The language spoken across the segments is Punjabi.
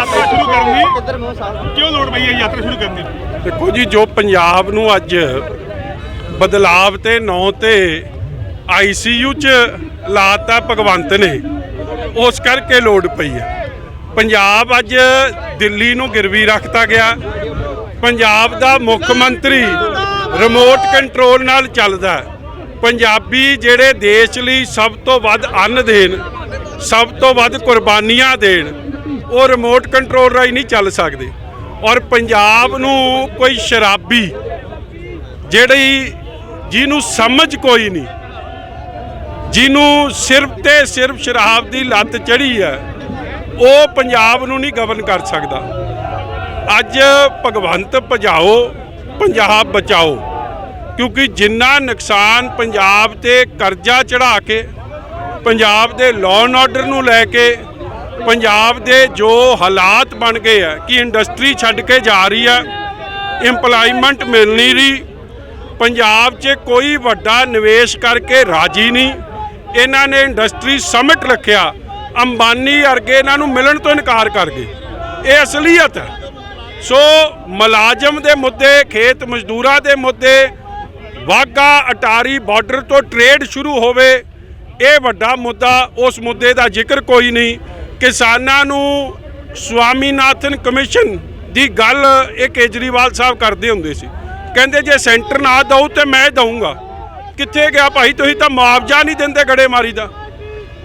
ਯਾਤਰਾ ਸ਼ੁਰੂ ਕਰਨ ਦੀ? ਕਿਉਂ ਲੋੜ ਪਈ ਹੈ ਯਾਤਰਾ ਸ਼ੁਰੂ ਕਰਨ ਦੀ? ਦੇਖੋ ਜੀ ਜੋ ਪੰਜਾਬ ਨੂੰ ਅੱਜ ਬਦਲਾਵ ਤੇ ਨਾਂ ਤੇ ਆਈਸੀਯੂ ਚ ਲਾਤਾ ਭਗਵੰਤ ਨੇ ਉਸ ਕਰਕੇ ਲੋੜ ਪਈ ਹੈ। ਪੰਜਾਬ ਅੱਜ ਦਿੱਲੀ ਨੂੰ ਗਿਰਵੀ ਰੱਖਤਾ ਗਿਆ। ਪੰਜਾਬ ਦਾ ਮੁੱਖ ਮੰਤਰੀ ਰਿਮੋਟ ਕੰਟਰੋਲ ਨਾਲ ਚੱਲਦਾ ਹੈ। ਪੰਜਾਬੀ ਜਿਹੜੇ ਦੇਸ਼ ਲਈ ਸਭ ਤੋਂ ਵੱਧ ਅੰਨ ਦੇਣ ਸਭ ਤੋਂ ਵੱਧ ਕੁਰਬਾਨੀਆਂ ਦੇਣ ਉਹ ਰਿਮੋਟ ਕੰਟਰੋਲ ਰਾਹੀਂ ਨਹੀਂ ਚੱਲ ਸਕਦੇ। ਔਰ ਪੰਜਾਬ ਨੂੰ ਕੋਈ ਸ਼ਰਾਬੀ ਜਿਹੜੀ ਜਿਹਨੂੰ ਸਮਝ ਕੋਈ ਨਹੀਂ, ਜਿਹਨੂੰ ਸਿਰਫ ਤੇ ਸਿਰਫ ਸ਼ਰਾਬ ਦੀ ਲੱਤ ਚੜੀ ਹੈ, ਉਹ ਪੰਜਾਬ ਨੂੰ ਨਹੀਂ ਗਵਰਨ ਕਰ ਸਕਦਾ। ਅੱਜ ਭਗਵੰਤ ਭਜਾਓ, ਪੰਜਾਬ ਬਚਾਓ, ਕਿਉਂਕਿ ਜਿੰਨਾ ਨੁਕਸਾਨ ਪੰਜਾਬ ਤੇ ਕਰਜ਼ਾ ਚੜਾ ਕੇ, ਪੰਜਾਬ ਦੇ ਲਾਅ ਐਂਡ ਆਰਡਰ ਨੂੰ ਲੈ ਕੇ ਪੰਜਾਬ ਦੇ ਜੋ ਹਾਲਾਤ ਬਣ ਗਏ ਆ, ਕਿ ਇੰਡਸਟਰੀ ਛੱਡ ਕੇ ਜਾ ਰਹੀ ਆ, EMPLOYMENT ਮਿਲ ਨਹੀਂ ਰਹੀ, ਪੰਜਾਬ 'ਚ ਕੋਈ ਵੱਡਾ ਨਿਵੇਸ਼ ਕਰਕੇ ਰਾਜੀ ਨਹੀਂ, ਇਹਨਾਂ ਨੇ ਇੰਡਸਟਰੀ ਸਮਿਟ ਰੱਖਿਆ, ਅੰਬਾਨੀ ਵਰਗੇ ਇਹਨਾਂ ਨੂੰ ਮਿਲਣ ਤੋਂ ਇਨਕਾਰ ਕਰ ਗਏ। ਇਹ ਅਸਲੀਅਤ ਹੈ ਸੋ ਮੁਲਾਜ਼ਮ ਦੇ ਮੁੱਦੇ, ਖੇਤ ਮਜ਼ਦੂਰਾਂ ਦੇ ਮੁੱਦੇ ਵਾਗਾ ਅਟਾਰੀ ਬਾਰਡਰ ਤੋਂ ਟ੍ਰੇਡ ਸ਼ੁਰੂ ਹੋਵੇ, ਇਹ ਵੱਡਾ ਮੁੱਦਾ, ਉਸ ਮੁੱਦੇ ਦਾ ਜ਼ਿਕਰ ਕੋਈ ਨਹੀਂ। ਕਿਸਾਨਾਂ ਨੂੰ ਸਵਾਮੀਨਾਥਨ ਕਮਿਸ਼ਨ ਦੀ ਗੱਲ ਇਹ ਕੇਜਰੀਵਾਲ ਸਾਹਿਬ ਕਰਦੇ ਹੁੰਦੇ ਸੀ। ਕਹਿੰਦੇ ਜੇ ਸੈਂਟਰ ਨਾ ਦਊ ਤੇ ਮੈਂ ਦਊਂਗਾ। ਕਿੱਥੇ ਗਿਆ ਭਾਈ ਤੁਸੀਂ ਤਾਂ ਮੁਆਵਜ਼ਾ ਨਹੀਂ ਦਿੰਦੇ ਗੜੇਮਾਰੀ ਦਾ,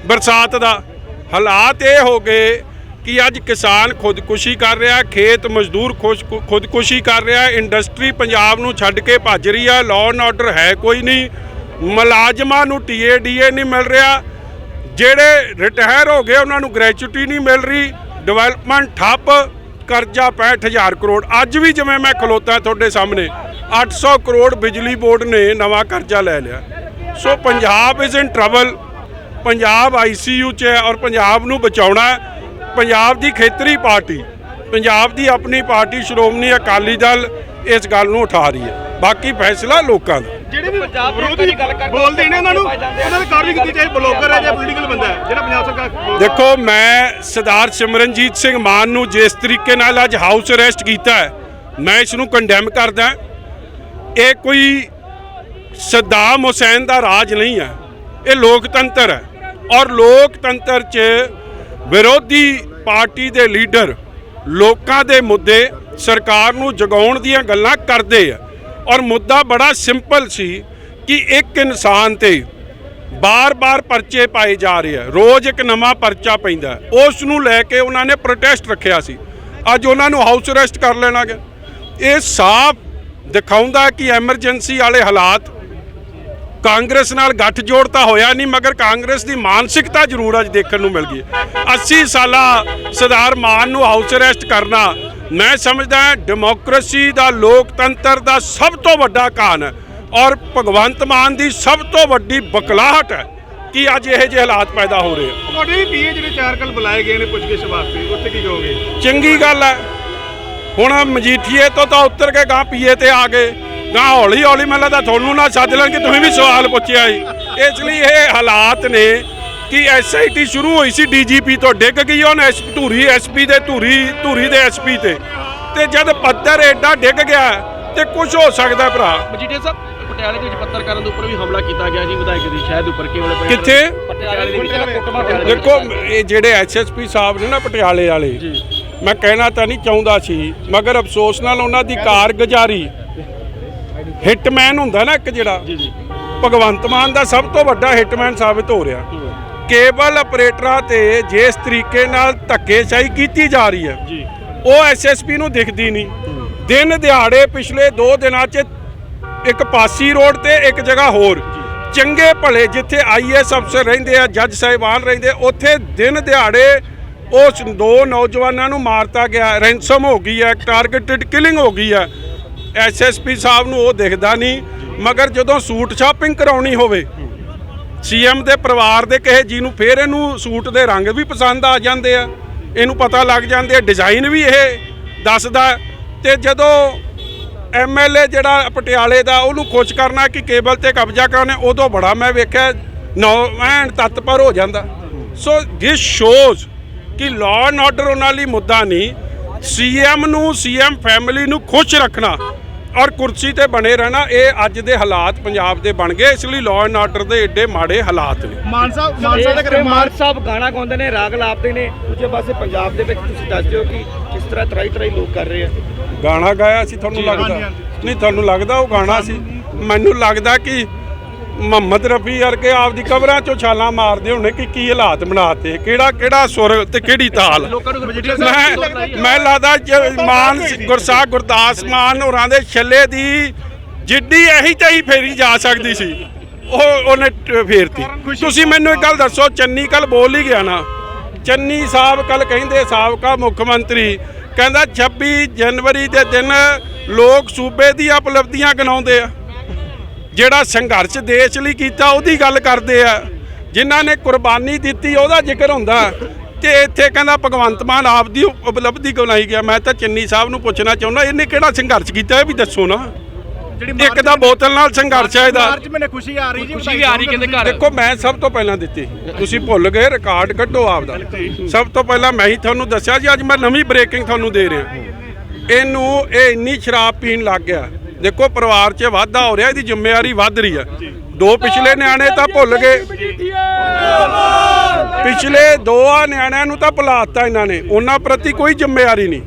ਬਰਸਾਤ ਦਾ। ਹਾਲਾਤ ਇਹ ਹੋ ਗਏ ਕਿ ਅੱਜ ਕਿਸਾਨ ਖੁਦਕੁਸ਼ੀ ਕਰ ਰਿਹਾ, ਖੇਤ ਮਜ਼ਦੂਰ ਖੁਸ਼- ਖੁਦਕੁਸ਼ੀ ਕਰ ਰਿਹਾ, ਇੰਡਸਟਰੀ ਪੰਜਾਬ ਨੂੰ ਛੱਡ ਕੇ ਭੱਜ ਰਹੀ ਆ ਲਾਅ ਐਂਡ ਆਰਡਰ ਹੈ ਕੋਈ ਨਹੀਂ। ਮੁਲਾਜ਼ਮਾਂ ਨੂੰ ਟੀਏ ਡੀਏ ਨਹੀਂ ਮਿਲ ਰਿਹਾ। ਜਿਹੜੇ ਰਿਟਾਇਰ ਹੋ ਗਏ, ਉਹਨਾਂ ਨੂੰ ਗ੍ਰੈਚੁਇਟੀ ਨਹੀਂ ਮਿਲ ਰਹੀ ਡਿਵੈਲਪਮੈਂਟ ਠੱਪ, ਕਰਜ਼ਾ 65000 ਕਰੋੜ। ਅੱਜ ਵੀ ਜਿਵੇਂ ਮੈਂ ਖਲੋਤਾ ਤੁਹਾਡੇ ਸਾਹਮਣੇ 800 ਕਰੋੜ ਬਿਜਲੀ ਬੋਰਡ ਨੇ ਨਵਾਂ ਕਰਜ਼ਾ ਲੈ ਲਿਆ। So Punjab is in trouble Punjab ICU 'ਚ ਹੈ ਔਰ ਪੰਜਾਬ ਨੂੰ ਬਚਾਉਣਾ ਪੰਜਾਬ ਦੀ ਖੇਤਰੀ ਪਾਰਟੀ, ਪੰਜਾਬ ਦੀ ਆਪਣੀ ਪਾਰਟੀ ਸ਼੍ਰੋਮਣੀ ਅਕਾਲੀ ਦਲ ਇਸ ਗੱਲ ਨੂੰ ਉਠਾ ਰਹੀ ਹੈ। ਬਾਕੀ ਫੈਸਲਾ ਲੋਕਾਂ ਦਾ। ਜਿਹੜੇ ਵੀ ਵਿਰੋਧੀ ਬੋਲਦੇ ਨੇ ਉਹਨਾਂ ਨੂੰ। ਉਹਨਾਂ ਦੀ ਕਾਰਵਾਈ ਕੀਤੀ ਚਾਹੇ ਬਲੌਗਰ ਹੈ ਜਾਂ ਪੋਲੀਟੀਕਲ ਬੰਦਾ ਹੈ ਜਿਹੜਾ ਪੰਜਾਬ ਸਰਕਾਰ ਦੇਖੋ ਮੈਂ ਸਰਦਾਰ ਸਿਮਰਨਜੀਤ ਸਿੰਘ ਮਾਨ ਨੂੰ ਜਿਸ ਤਰੀਕੇ ਨਾਲ ਅੱਜ ਹਾਊਸ ਅਰੈਸਟ ਕੀਤਾ ਹੈ ਮੈਂ ਇਸ ਨੂੰ ਕੰਡੈਮ ਕਰਦਾ ਇਹ ਕੋਈ ਸਦਾਮ ਹੁਸੈਨ ਦਾ ਰਾਜ ਨਹੀਂ ਹੈ। ਇਹ ਲੋਕਤੰਤਰ ਹੈ ਔਰ ਲੋਕਤੰਤਰ 'ਚ ਵਿਰੋਧੀ ਪਾਰਟੀ ਦੇ ਲੀਡਰ ਲੋਕਾਂ ਦੇ ਮੁੱਦੇ ਸਰਕਾਰ ਨੂੰ ਜਗਾਉਣ ਦੀਆਂ ਗੱਲਾਂ ਕਰਦੇ ਆ। ਔਰ ਮੁੱਦਾ ਬੜਾ ਸਿੰਪਲ ਸੀ ਕਿ ਇੱਕ ਇਨਸਾਨ ਤੇ ਬਾਰ-ਬਾਰ ਪਰਚੇ ਪਾਏ ਜਾ ਰਹੇ ਆ। ਰੋਜ਼ ਇੱਕ ਨਵਾਂ ਪਰਚਾ ਪੈਂਦਾ ਉਸ ਨੂੰ ਲੈ ਕੇ ਉਹਨਾਂ ਨੇ ਪ੍ਰੋਟੈਸਟ ਰੱਖਿਆ ਸੀ। ਅੱਜ ਉਹਨਾਂ ਨੂੰ ਹਾਊਸ ਅਰੈਸਟ ਕਰ ਲੈਣਾ ਗਿਆ। ਇਹ ਸਾਫ਼ ਦਿਖਾਉਂਦਾ ਕਿ ਐਮਰਜੈਂਸੀ ਵਾਲੇ ਹਾਲਾਤ ਕਾਂਗਰਸ ਨਾਲ ਗੱਠਜੋੜ ਤਾਂ ਹੋਇਆ ਨਹੀਂ, ਮਗਰ ਕਾਂਗਰਸ ਦੀ ਮਾਨਸਿਕਤਾ ਜ਼ਰੂਰ ਅੱਜ ਦੇਖਣ ਨੂੰ ਮਿਲ ਗਈ ਹੈ। 80 ਸਾਲਾ ਸਰਦਾਰ ਮਾਨ ਨੂੰ ਹਾਊਸ ਅਰੈਸਟ ਕਰਨਾ ਮੈਂ ਸਮਝਦਾ ਡੈਮੋਕ੍ਰੇਸੀ ਦਾ ਲੋਕਤੰਤਰ ਦਾ ਸਭ ਤੋਂ ਵੱਡਾ ਕਾਨ ਹੈ ਔਰ ਭਗਵੰਤ ਮਾਨ ਦੀ ਸਭ ਤੋਂ ਵੱਡੀ ਬਕਲਾਹਟ ਹੈ ਕਿ ਅੱਜ ਇਹੋ ਜਿਹੇ ਹਾਲਾਤ ਪੈਦਾ ਹੋ ਰਹੇ ਆ ਤੁਹਾਡੇ ਵੀ ਪੀਏ ਜਿਹੜੇ ਚਾਰ ਕੱਲ ਬੁਲਾਏ ਗਏ ਨੇ ਪੁੱਛਗਿੱਛ ਵਾਸਤੇ ਉੱਥੇ ਕੀ ਕਹੋਗੇ? ਚੰਗੀ ਗੱਲ ਹੈ। ਹੁਣ ਮਜੀਠੀਏ ਤੋਂ ਤਾਂ ਉੱਤਰ ਕੇ ਗਾਂ ਪੀਏ ਤੇ ਆ ਗਏ। ਗਾਂ ਹੌਲੀ ਹੌਲੀ ਮੈਨੂੰ ਲੱਗਦਾ ਤੁਹਾਨੂੰ ਨਾ ਸੱਦ ਲੈਣ ਕਿ ਤੁਸੀਂ ਵੀ ਸਵਾਲ ਪੁੱਛਿਆ ਸੀ। ਇਸ ਲਈ ਇਹ ਹਾਲਾਤ ਨੇ ਕਿ ਐਸਆਈਟੀ ਸ਼ੁਰੂ ਹੋਈ ਸੀ ਡੀਜੀਪੀ ਤੋਂ ਡਿੱਗ ਗਈ ਉਹਨ ਐਸ ਧੂਰੀ ਐਸਪੀ ਦੇ ਧੂਰੀ ਧੂਰੀ ਦੇ ਐਸਪੀ ਤੇ। ਤੇ ਜਦ ਪੱਧਰ ਐਡਾ ਡਿੱਗ ਗਿਆ ਤੇ ਕੁਝ ਹੋ ਸਕਦਾ ਭਰਾ। ਮਜੀਠੀਆ ਸਾਹਿਬ ਪਟਿਆਲੇ ਦੇ ਵਿੱਚ ਪੱਤਰਕਾਰਾਂ ਦੇ ਉੱਪਰ ਵੀ ਹਮਲਾ ਕੀਤਾ ਗਿਆ ਜੀ ਵਿਧਾਇਕ ਦੀ ਸ਼ਹਿਰ ਦੇ ਉੱਪਰ ਕਿਵੇਂ ਪਏ ਕਿੱਥੇ? ਪਟਿਆਲੇ ਦੇ ਵਿੱਚ। ਦੇਖੋ ਇਹ ਜਿਹੜੇ ਐਸਐਸਪੀ ਸਾਹਿਬ ਨੇ ਨਾ ਪਟਿਆਲੇ ਵਾਲੇ ਮੈਂ ਕਹਿਣਾ ਤਾਂ ਨਹੀਂ ਚਾਹੁੰਦਾ ਸੀ ਮਗਰ ਅਫਸੋਸ ਨਾਲ ਉਹਨਾਂ ਦੀ ਕਾਰਗੁਜ਼ਾਰੀ ਹਿੱਟਮੈਨ ਹੁੰਦਾ ਨਾ ਇੱਕ ਜਿਹੜਾ ਜੀ ਜੀ। ਭਗਵੰਤ ਮਾਨ ਦਾ ਸਭ ਤੋਂ ਵੱਡਾ ਹਿੱਟਮੈਨ ਸਾਬਿਤ ਹੋ ਰਿਹਾ। ਕੇਬਲ ਆਪਰੇਟਰਾਂ ਤੇ ਜਿਸ ਤਰੀਕੇ ਨਾਲ ਧੱਕੇਸ਼ਾਹੀ ਕੀਤੀ ਜਾ ਰਹੀ ਹੈ ਜੀ। ਉਹ ਐਸਐਸਪੀ ਨੂੰ ਦਿਖਦੀ ਨਹੀਂ। ਦਿਨ ਦਿਹਾੜੇ ਪਿਛਲੇ 2 ਦਿਨਾਂ 'ਚ ਇੱਕ ਪਾਸੀ ਰੋਡ ਤੇ ਇੱਕ ਜਗ੍ਹਾ ਹੋਰ। ਚੰਗੇ ਭਲੇ ਜਿੱਥੇ ਆਈਐਸ ਅਫਸਰ ਰਹਿੰਦੇ ਆ ਜੱਜ ਸਾਹਿਬਾਨ ਰਹਿੰਦੇ ਉੱਥੇ ਦਿਨ ਦਿਹਾੜੇ ਉਸ ਦੋ ਨੌਜਵਾਨਾਂ ਨੂੰ ਮਾਰਤਾ ਗਿਆ। ਰੈਂਸਮ ਹੋ ਗਈ ਹੈ ਟਾਰਗੇਟਡ ਕਿਲਿੰਗ ਹੋ ਗਈ ਹੈ। ਐਸਐਸਪੀ ਸਾਹਿਬ ਨੂੰ ਉਹ ਦਿਖਦਾ ਨਹੀਂ ਮਗਰ ਜਦੋਂ ਸੂਟ ਸ਼ਾਪਿੰਗ ਕਰਾਉਣੀ ਹੋਵੇ ਸੀਐਮ ਦੇ ਪਰਿਵਾਰ ਦੇ ਕਿਸੇ ਜੀ ਨੂੰ ਫੇਰ ਇਹਨੂੰ ਸੂਟ ਦੇ ਰੰਗ ਵੀ ਪਸੰਦ ਆ ਜਾਂਦੇ ਆ ਇਹਨੂੰ ਪਤਾ ਲੱਗ ਜਾਂਦੇ ਆ ਡਿਜ਼ਾਈਨ ਵੀ ਇਹ ਦੱਸਦਾ ਹੈ। ਤੇ ਜਦੋਂ ਐਮਐਲਏ ਜਿਹੜਾ ਪਟਿਆਲੇ ਦਾ ਉਹਨੂੰ ਖੁਸ਼ ਕਰਨਾ ਕਿ ਕੇਬਲ ਤੇ ਕਬਜ਼ਾ ਕਰਾਉਣੇ, ਉਦੋਂ ਬੜਾ ਮੈਂ ਵੇਖਿਆ, ਨੌ ਐਨ ਤਤਪਰ ਹੋ ਜਾਂਦਾ ਸੋ ਦਿਸ ਸ਼ੋਜ਼ ਕਿ ਲਾਅ ਐਂਡ ਆਰਡਰ ਉਹਨਾਂ ਲਈ ਮੁੱਦਾ ਨਹੀਂ, ਸੀਐਮ ਨੂੰ, ਸੀਐਮ ਫੈਮਿਲੀ ਨੂੰ ਖੁਸ਼ ਰੱਖਣਾ ਔਰ ਕੁਰਸੀ ਤੇ ਬਣੇ ਰਹਿਣਾ ਇਹ ਅੱਜ ਦੇ ਹਾਲਾਤ ਪੰਜਾਬ ਦੇ ਬਣ ਗਏ। ਇਸ ਲਈ ਲਾਅ ਐਂਡ ਆਰਡਰ ਦੇ ਏਡੇ ਮਾੜੇ ਹਾਲਾਤ ਨੇ। ਮਾਨ ਸਾਹਿਬ ਮਾਨ ਸਾਹਿਬ ਦਾ ਮਾਨ ਸਾਹਿਬ ਗਾਣਾ ਗਾਉਂਦੇ ਨੇ ਰਾਗ ਲਾਪਦੇ ਨੇ। ਦੂਜੇ ਪਾਸੇ ਪੰਜਾਬ ਦੇ ਵਿੱਚ ਤੁਸੀਂ ਦੱਸਦੇ ਹੋ ਕਿ ਕਿਸ ਤਰ੍ਹਾਂ ਤਰਾਈ ਤਰਾਈ ਲੋਕ ਕਰ ਰਹੇ ਆ। ਗਾਣਾ ਗਾਇਆ ਸੀ ਤੁਹਾਨੂੰ ਲੱਗਦਾ। ਨਹੀਂ ਤੁਹਾਨੂੰ ਲੱਗਦਾ ਉਹ ਗਾਣਾ ਸੀ? ਮੈਨੂੰ ਲੱਗਦਾ ਕਿ ਮੁਹੰਮਦ ਰਫੀ ਵਰਗੇ ਆਪਦੀ ਕਬਰਾਂ ਚੋਂ ਛਾਲਾਂ ਮਾਰਦੇ ਹੋਣੇ ਕਿ ਕੀ ਹਾਲਾਤ ਬਣਾਤੇ ਕਿਹੜਾ ਕਿਹੜਾ ਸੁਰ ਤੇ ਕਿਹੜੀ ਤਾਲ? ਮੈਂ ਮੈਂ ਲੱਗਦਾ ਜ- ਮਾਨ ਗੁਰਸਾਹਿਬ ਗੁਰਦਾਸ ਮਾਨ ਹੋਰਾਂ ਦੇ ਛੱਲੇ ਦੀ ਜਿੱਡੀ ਇਹੀ ਤਈ ਫੇਰੀ ਜਾ ਸਕਦੀ ਸੀ ਉਹ ਉਹਨੇ ਫੇਰਤੀ। ਤੁਸੀਂ ਮੈਨੂੰ ਇੱਕ ਗੱਲ ਦੱਸੋ ਚੰਨੀ ਕੱਲ ਬੋਲ ਹੀ ਗਿਆ ਨਾ। ਚੰਨੀ ਸਾਹਿਬ ਕੱਲ ਕਹਿੰਦੇ ਸਾਬਕਾ ਮੁੱਖ ਮੰਤਰੀ ਕਹਿੰਦਾ 26 ਜਨਵਰੀ ਦੇ ਦਿਨ ਲੋਕ ਸੂਬੇ ਦੀਆਂ ਉਪਲਬਧੀਆਂ ਗਿਣਾਉਂਦੇ ਆ। ਜਿਹੜਾ ਸੰਘਰਸ਼ ਦੇਸ਼ ਲਈ ਕੀਤਾ ਉਹਦੀ ਗੱਲ ਕਰਦੇ ਆ। ਜਿਨ੍ਹਾਂ ਨੇ ਕੁਰਬਾਨੀ ਦਿੱਤੀ ਉਹਦਾ ਜ਼ਿਕਰ ਹੁੰਦਾ। ਤੇ ਇੱਥੇ ਕਹਿੰਦਾ ਭਗਵੰਤ ਮਾਨ ਆਪ ਦੀ ਉਪਲਬਧੀ ਗਣਾਈ ਗਿਆ। ਮੈਂ ਤਾਂ ਚੰਨੀ ਸਾਹਿਬ ਨੂੰ ਪੁੱਛਣਾ ਚਾਹੁੰਦਾ ਇਹਨੇ ਕਿਹੜਾ ਸੰਘਰਸ਼ ਕੀਤਾ ਇਹ ਵੀ ਦੱਸੋ ਨਾ। ਇੱਕ ਤਾਂ ਬੋਤਲ ਨਾਲ ਸੰਘਰਸ਼ ਹੈ ਇਹਦਾ। ਮਾਰਚ ਮੈਨੇ ਖੁਸ਼ੀ ਆ ਰਹੀ ਜੀ ਖੁਸ਼ੀ ਵੀ ਆ ਰਹੀ ਕਹਿੰਦੇ ਘਰ? ਦੇਖੋ ਮੈਂ ਸਭ ਤੋਂ ਪਹਿਲਾਂ ਦਿੱਤੀ। ਤੁਸੀਂ ਭੁੱਲ ਗਏ ਰਿਕਾਰਡ ਕੱਢੋ ਆਪਦਾ। ਸਭ ਤੋਂ ਪਹਿਲਾਂ ਮੈਂ ਹੀ ਤੁਹਾਨੂੰ ਦੱਸਿਆ ਜੀ ਅੱਜ ਮੈਂ ਨਵੀਂ ਬ੍ਰੇਕਿੰਗ ਤੁਹਾਨੂੰ ਦੇ ਰਿਹਾ। ਇਹਨੂੰ ਇਹ ਇੰਨੀ ਸ਼ਰਾਬ ਪੀਣ ਲੱਗ ਗਿਆ। ਦੇਖੋ ਪਰਿਵਾਰ 'ਚ ਵਾਧਾ ਹੋ ਰਿਹਾ, ਇਹਦੀ ਜ਼ਿੰਮੇਵਾਰੀ ਵੱਧ ਰਹੀ ਹੈ ਦੋ ਪਿਛਲੇ ਨਿਆਣੇ ਤਾਂ ਭੁੱਲ ਗਏ। ਪਿਛਲੇ ਦੋ ਆ ਨਿਆਣਿਆਂ ਨੂੰ ਤਾਂ ਭੁਲਾਤਾ ਇਹਨਾਂ ਨੇ। ਉਹਨਾਂ ਪ੍ਰਤੀ ਕੋਈ ਜ਼ਿੰਮੇਵਾਰੀ ਨਹੀਂ।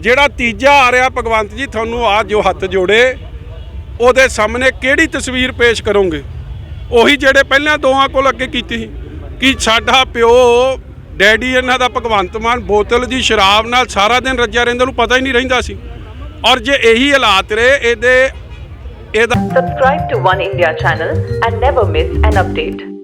ਜਿਹੜਾ ਤੀਜਾ ਆ ਰਿਹਾ ਭਗਵੰਤ ਜੀ, ਤੁਹਾਨੂੰ ਆ ਜੋ ਹੱਥ ਜੋੜੇ, ਉਹਦੇ ਸਾਹਮਣੇ ਕਿਹੜੀ ਤਸਵੀਰ ਪੇਸ਼ ਕਰੋਗੇ? ਉਹੀ ਜਿਹੜੇ ਪਹਿਲਾਂ ਦੋਆਂ ਕੋਲ ਅੱਗੇ ਕੀਤੀ ਸੀ ਕਿ ਸਾਡਾ ਪਿਓ, ਡੈਡੀ ਇਹਨਾਂ ਦਾ ਭਗਵੰਤ ਮਾਨ ਬੋਤਲ ਦੀ ਸ਼ਰਾਬ ਨਾਲ ਸਾਰਾ ਦਿਨ ਰੱਜਿਆ ਰਹਿੰਦਾ ਨੂੰ ਪਤਾ ਹੀ ਨਹੀਂ ਰਹਿੰਦਾ ਸੀ। ਔਰ ਜੇ ਇਹੀ ਹਾਲਾਤ ਰਹੇ ਇਹਦੇ ਇਹਦਾ subscribe to One India channel and never miss an update